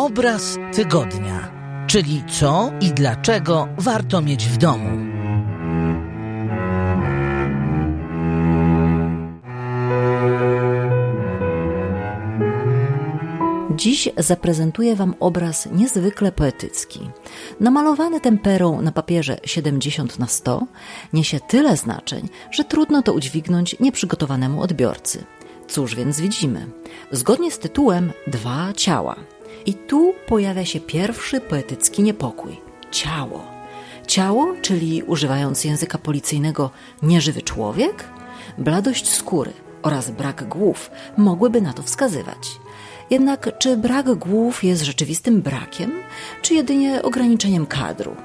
Obraz tygodnia, czyli co i dlaczego warto mieć w domu. Dziś zaprezentuję Wam obraz niezwykle poetycki. Namalowany temperą na papierze 70 na 100 niesie tyle znaczeń, że trudno to udźwignąć nieprzygotowanemu odbiorcy. Cóż więc widzimy? Zgodnie z tytułem Dwa ciała. I tu pojawia się pierwszy poetycki niepokój ciało. Ciało, czyli używając języka policyjnego, nieżywy człowiek? Bladość skóry oraz brak głów mogłyby na to wskazywać. Jednak czy brak głów jest rzeczywistym brakiem, czy jedynie ograniczeniem kadru?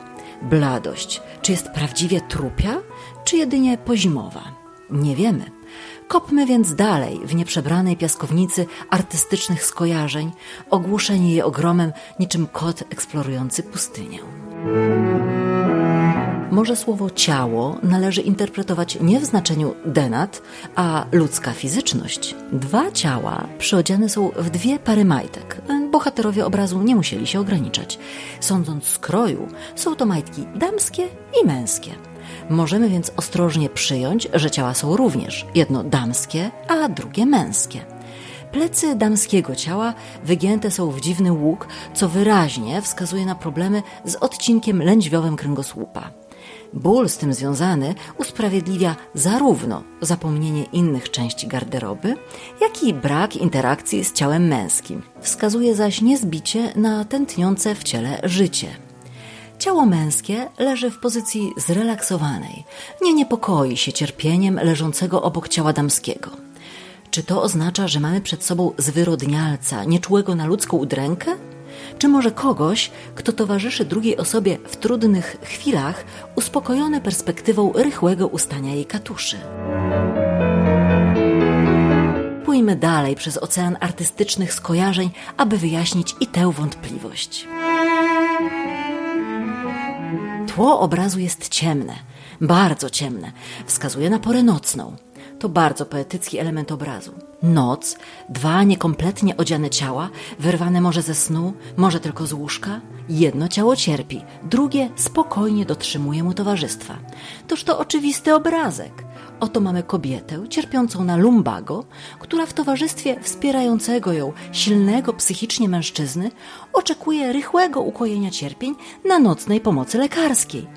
Bladość, czy jest prawdziwie trupia, czy jedynie pozimowa? Nie wiemy. Kopmy więc dalej w nieprzebranej piaskownicy artystycznych skojarzeń, ogłuszeni je ogromem niczym kot eksplorujący pustynię. Może słowo ciało należy interpretować nie w znaczeniu denat, a ludzka fizyczność. Dwa ciała przyodziane są w dwie pary majtek. Bohaterowie obrazu nie musieli się ograniczać. Sądząc z kroju, są to majtki damskie i męskie. Możemy więc ostrożnie przyjąć, że ciała są również jedno damskie, a drugie męskie. Plecy damskiego ciała wygięte są w dziwny łuk, co wyraźnie wskazuje na problemy z odcinkiem lędźwiowym kręgosłupa. Ból z tym związany usprawiedliwia zarówno zapomnienie innych części garderoby, jak i brak interakcji z ciałem męskim. Wskazuje zaś niezbicie na tętniące w ciele życie. Ciało męskie leży w pozycji zrelaksowanej, nie niepokoi się cierpieniem leżącego obok ciała damskiego. Czy to oznacza, że mamy przed sobą zwyrodnialca, nieczułego na ludzką udrękę? Czy może kogoś, kto towarzyszy drugiej osobie w trudnych chwilach, uspokojone perspektywą rychłego ustania jej katuszy? Pójmy dalej przez ocean artystycznych skojarzeń, aby wyjaśnić i tę wątpliwość. Tło obrazu jest ciemne, bardzo ciemne, wskazuje na porę nocną. To bardzo poetycki element obrazu. Noc, dwa niekompletnie odziane ciała, wyrwane może ze snu, może tylko z łóżka. Jedno ciało cierpi, drugie spokojnie dotrzymuje mu towarzystwa. Toż to oczywisty obrazek. Oto mamy kobietę cierpiącą na lumbago, która w towarzystwie wspierającego ją silnego psychicznie mężczyzny oczekuje rychłego ukojenia cierpień na nocnej pomocy lekarskiej.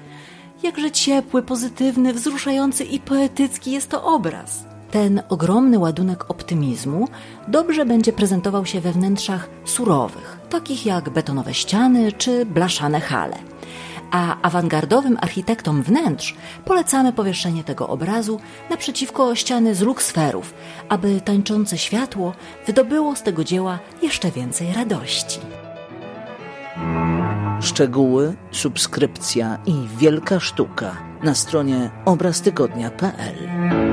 Jakże ciepły, pozytywny, wzruszający i poetycki jest to obraz. Ten ogromny ładunek optymizmu dobrze będzie prezentował się we wnętrzach surowych, takich jak betonowe ściany czy blaszane hale. A awangardowym architektom wnętrz polecamy powieszenie tego obrazu naprzeciwko ściany z luksferów, aby tańczące światło wydobyło z tego dzieła jeszcze więcej radości. Szczegóły, subskrypcja i wielka sztuka na stronie obraztygodnia.pl